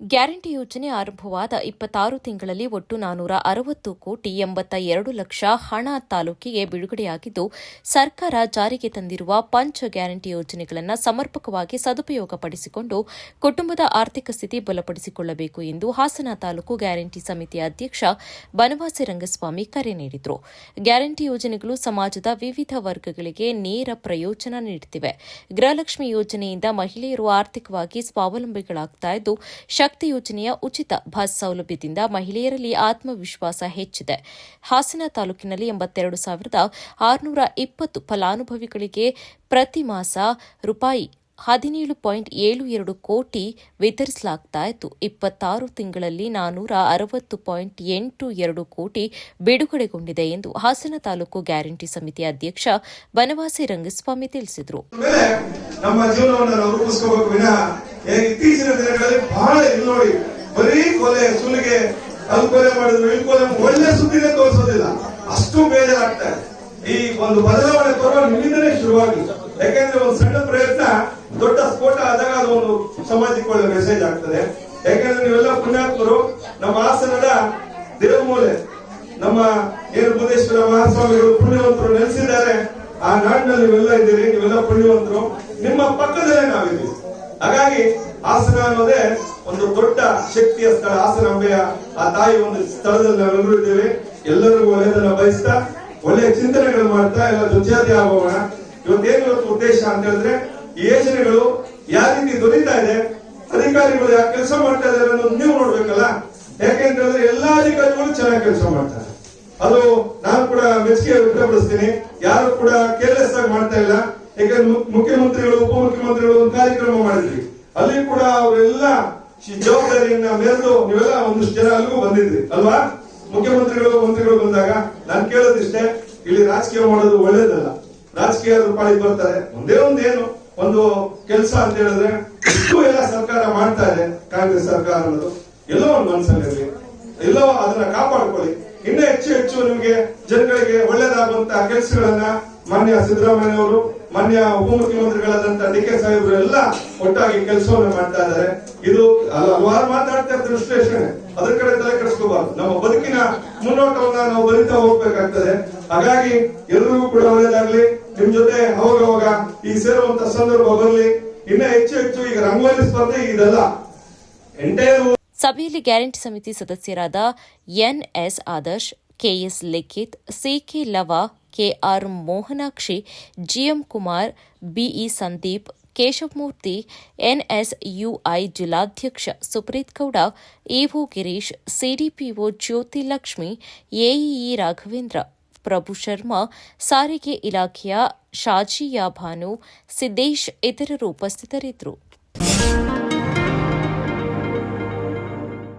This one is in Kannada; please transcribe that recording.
ಗ್ಯಾರಂಟಿ ಯೋಜನೆ ಆರಂಭವಾದ ಇಪ್ಪತ್ತಾರು ತಿಂಗಳಲ್ಲಿ ಒಟ್ಟು ನಾನೂರ ಅರವತ್ತು ಕೋಟಿ ಎಂಬತ್ತ ಎರಡು ಲಕ್ಷ ಹಣ ತಾಲೂಕಿಗೆ ಬಿಡುಗಡೆಯಾಗಿದ್ದು, ಸರ್ಕಾರ ಜಾರಿಗೆ ತಂದಿರುವ ಪಂಚ ಗ್ಯಾರಂಟಿ ಯೋಜನೆಗಳನ್ನು ಸಮರ್ಪಕವಾಗಿ ಸದುಪಯೋಗಪಡಿಸಿಕೊಂಡು ಕುಟುಂಬದ ಆರ್ಥಿಕ ಸ್ಥಿತಿ ಬಲಪಡಿಸಿಕೊಳ್ಳಬೇಕು ಎಂದು ಹಾಸನ ತಾಲೂಕು ಗ್ಯಾರಂಟಿ ಸಮಿತಿ ಅಧ್ಯಕ್ಷ ಬನವಾಸಿ ರಂಗಸ್ವಾಮಿ ಕರೆ ನೀಡಿದರು. ಗ್ಯಾರಂಟಿ ಯೋಜನೆಗಳು ಸಮಾಜದ ವಿವಿಧ ವರ್ಗಗಳಿಗೆ ನೇರ ಪ್ರಯೋಜನ ನೀಡುತ್ತಿವೆ. ಗೃಹಲಕ್ಷ್ಮಿ ಯೋಜನೆಯಿಂದ ಮಹಿಳೆಯರು ಆರ್ಥಿಕವಾಗಿ ಸ್ವಾವಲಂಬಿಗಳಾಗ್ತಾ ಇದ್ದು ಶಕ್ತಿ ಯೋಜನೆಯ ಉಚಿತ ಬಸ್ ಸೌಲಭ್ಯದಿಂದ ಮಹಿಳೆಯರಲ್ಲಿ ಆತ್ಮವಿಶ್ವಾಸ ಹೆಚ್ಚಿದೆ. ಹಾಸನ ತಾಲೂಕಿನಲ್ಲಿ ಎಂಬತ್ತೆರಡು ಸಾವಿರದ ಆರುನೂರ ಇಪ್ಪತ್ತು ಫಲಾನುಭವಿಗಳಿಗೆ ಪ್ರತಿ ಮಾಸ ರೂಪಾಯಿ ಹದಿನೇಳು ಪಾಯಿಂಟ್ ಏಳು ಎರಡು ಕೋಟಿ ವಿತರಿಸಲಾಗ್ತಾ ಇತ್ತು ಇಪ್ಪತ್ತಾರು ತಿಂಗಳಲ್ಲಿ ನಾನೂರ ಅರವತ್ತು ಪಾಯಿಂಟ್ ಎಂಟು ಎರಡು ಕೋಟಿ ಬಿಡುಗಡೆಗೊಂಡಿದೆ ಎಂದು ಹಾಸನ ತಾಲೂಕು ಗ್ಯಾರಂಟಿ ಸಮಿತಿ ಅಧ್ಯಕ್ಷ ಬನವಾಸಿ ರಂಗಸ್ವಾಮಿ ತಿಳಿಸಿದರು. ಇತ್ತೀಚಿನ ದಿನಗಳಲ್ಲಿ ಬಹಳ ಇಲ್ಲಿ ನೋಡಿ. ಬರೀ ಕೊಲೆ, ಸುಲಿಗೆ ಅಲ್ಲಿ ಕೊಲೆ ಮಾಡಿದ್ರು ಇಲ್ಲಿ ಕೊಲೆ ಒಳ್ಳೆ ಸುದ್ದಿನೇ ತೋರಿಸೋದಿಲ್ಲ. ಅಷ್ಟು ಬೇಜಾರಾಗ್ತಾ ಇದೆ. ಈ ಒಂದು ಬದಲಾವಣೆ ತರುವ ನಿಮ್ಮಿಂದನೇ ಶುರುವಾಗಿ ಯಾಕೆಂದ್ರೆ ಒಂದು ಸಣ್ಣ ಪ್ರಯತ್ನ, ದೊಡ್ಡ ಸ್ಫೋಟ ಆದಾಗ ಅದು ಒಂದು ಸಮಾಜಕ್ಕೆ ಒಳ್ಳೆ ಮೆಸೇಜ್ ಆಗ್ತದೆ. ಯಾಕೆಂದ್ರೆ ನೀವೆಲ್ಲ ಪುಣ್ಯಾತ್ಮರು, ನಮ್ಮ ಹಾಸನದ ದೇವಮೂಲೆ, ನಮ್ಮ ಏನು ಬುಧೇಶ್ವರ ಮಹಾಸ್ವಾಮಿಗಳು ಪುಣ್ಯವಂತರು ನೆಲೆಸಿದ್ದಾರೆ. ಆ ನಾಡಿನಲ್ಲಿ ನೀವೆಲ್ಲ ಇದ್ದೀರಿ, ನೀವೆಲ್ಲ ಪುಣ್ಯವಂತರು. ನಿಮ್ಮ ಪಕ್ಕದಲ್ಲೇ ನಾವಿದ್ದೀವಿ. ಹಾಗಾಗಿ ಹಾಸನ ಅನ್ನೋದೇ ಒಂದು ದೊಡ್ಡ ಶಕ್ತಿಯ ಸ್ಥಳ. ಹಾಸನ ಅಂಬೆಯ ಆ ತಾಯಿ ಒಂದು ಸ್ಥಳದಲ್ಲಿ ನಾವೆಲ್ಲರೂ ಇದ್ದೇವೆ. ಎಲ್ಲರಿಗೂ ಒಳ್ಳೆಯದನ್ನ ಬಯಸ್ತಾ, ಒಳ್ಳೆಯ ಚಿಂತನೆಗಳು ಮಾಡ್ತಾ, ಎಲ್ಲ ಜೊತೆಯಾದಿ ಆಗೋಣ. ಇವತ್ತೇನು ಇವತ್ತು ಉದ್ದೇಶ ಅಂತ ಹೇಳಿದ್ರೆ, ಈ ಯೋಜನೆಗಳು ಯಾವ ರೀತಿ ದೊರೀತಾ ಇದೆ, ಅಧಿಕಾರಿಗಳು ಯಾವ ಕೆಲಸ ಮಾಡ್ತಾ ಇದ್ದಾರೆ ಅನ್ನೋದು ನೀವು ನೋಡ್ಬೇಕಲ್ಲ. ಯಾಕೆಂತ ಹೇಳಿದ್ರೆ ಎಲ್ಲಾ ಅಧಿಕಾರಿಗಳು ಚೆನ್ನಾಗಿ ಕೆಲಸ ಮಾಡ್ತಾರೆ ಅದು ನಾನು ಕೂಡ ಮೆಚ್ಚುಗೆ ವ್ಯಕ್ತಪಡಿಸ್ತೀನಿ. ಯಾರು ಕೂಡ ಕೇರ್ಲೆಸ್ ಆಗಿ ಮಾಡ್ತಾ ಇಲ್ಲ. ಯಾಕಂದ್ರೆ ಮುಖ್ಯಮಂತ್ರಿಗಳು, ಉಪಮುಖ್ಯಮಂತ್ರಿಗಳು ಒಂದು ಕಾರ್ಯಕ್ರಮ ಮಾಡಿದ್ವಿ ಅಲ್ಲಿ ಕೂಡ ಅವರೆಲ್ಲ ಜವಾಬ್ದಾರಿಯನ್ನ ಮೆರೆದು ನೀವೆಲ್ಲ ಒಂದಿಷ್ಟು ಜನ ಅಲ್ಲಿಗೂ ಬಂದಿದ್ರಿ, ಅಲ್ವಾ? ಮುಖ್ಯಮಂತ್ರಿಗಳು, ಮಂತ್ರಿಗಳು ಬಂದಾಗ ನಾನು ಕೇಳೋದಿಷ್ಟೇ, ಇಲ್ಲಿ ರಾಜಕೀಯ ಮಾಡೋದು ಒಳ್ಳೇದಲ್ಲ. ರಾಜಕೀಯ ಪಾಳಿಗೆ ಬರ್ತಾರೆ. ಒಂದೇ ಒಂದೇನು ಒಂದು ಕೆಲಸ ಅಂತ ಹೇಳಿದ್ರೆ, ಇಷ್ಟು ಎಲ್ಲ ಸರ್ಕಾರ ಮಾಡ್ತಾ ಇದೆ, ಕಾಂಗ್ರೆಸ್ ಸರ್ಕಾರ ಅನ್ನೋದು. ಎಲ್ಲೋ ಒಂದು ಮನಸ್ಸಲ್ಲಿರಲಿ. ಎಲ್ಲೋ ಅದನ್ನ ಕಾಪಾಡ್ಕೊಳ್ಳಿ. ಇನ್ನೂ ಹೆಚ್ಚು ಹೆಚ್ಚು ನಿಮಗೆ ಜನಗಳಿಗೆ ಒಳ್ಳೇದಾಗುವಂತಹ ಕೆಲಸಗಳನ್ನ ಮಾನ್ಯ ಸಿದ್ದರಾಮಯ್ಯ ಅವರು ಮಾನ್ಯ ಉಪಮುಖ್ಯಮಂತ್ರಿಗಳಾದಂತ ಡಿ ಕೆ ಸಾಹೇಬರು ಎಲ್ಲ ಒಟ್ಟಾಗಿ ಕೆಲಸವನ್ನು ಮಾಡ್ತಾ ಇದ್ದಾರೆ. ಇದು ಹಲ- ಹಲವಾರು ಮಾತಾಡ್ತಾ ಇರ್ತಾರೆ ವಿಶ್ಲೇಷಣೆ ಅದ್ರ ಕಡೆ ತಲೆ ಕೆಡಿಸ್ಕೋಬಾರ್ದು. ನಮ್ಮ ಬದುಕಿನ ಮುನ್ನೋಟವನ್ನ ನಾವು ಬರಿತಾ ಹೋಗ್ಬೇಕಾಗ್ತದೆ. ಹಾಗಾಗಿ ಎಲ್ರಿಗೂ ಕೂಡ ಒಳ್ಳೇದಾಗ್ಲಿ. ನಿಮ್ ಜೊತೆ ಅವಾಗ ಅವಾಗ ಈ ಸೇರುವಂತ ಸಂದರ್ಭ ಬರಲಿ. ಇನ್ನ ಹೆಚ್ಚು ಹೆಚ್ಚು ಈಗ ರಂಗೋಲಿ ಸ್ಪರ್ಧೆ ಇದೆಲ್ಲ. ಎಂಟೈರ್ ಸಭೆಯಲ್ಲಿ ಗ್ಯಾರಂಟಿ ಸಮಿತಿ ಸದಸ್ಯರಾದ NS Adarsh KS Likhith CK Lava KR Mohanakshi GM Kumar BE Sandeep Keshavamurthy NSUI ಜಿಲ್ಲಾಧ್ಯಕ್ಷ Supreet Gowda EO Girish CDPO Jyothi Lakshmi AEE Raghavendra Prabhu Sharma ಸಾರಿಗೆ ಇಲಾಖೆಯ ಶಾಜಿಯಾ ಭಾನು ಸಿದ್ದೇಶ್ ಇತರರು ಉಪಸ್ಥಿತರಿದ್ದರು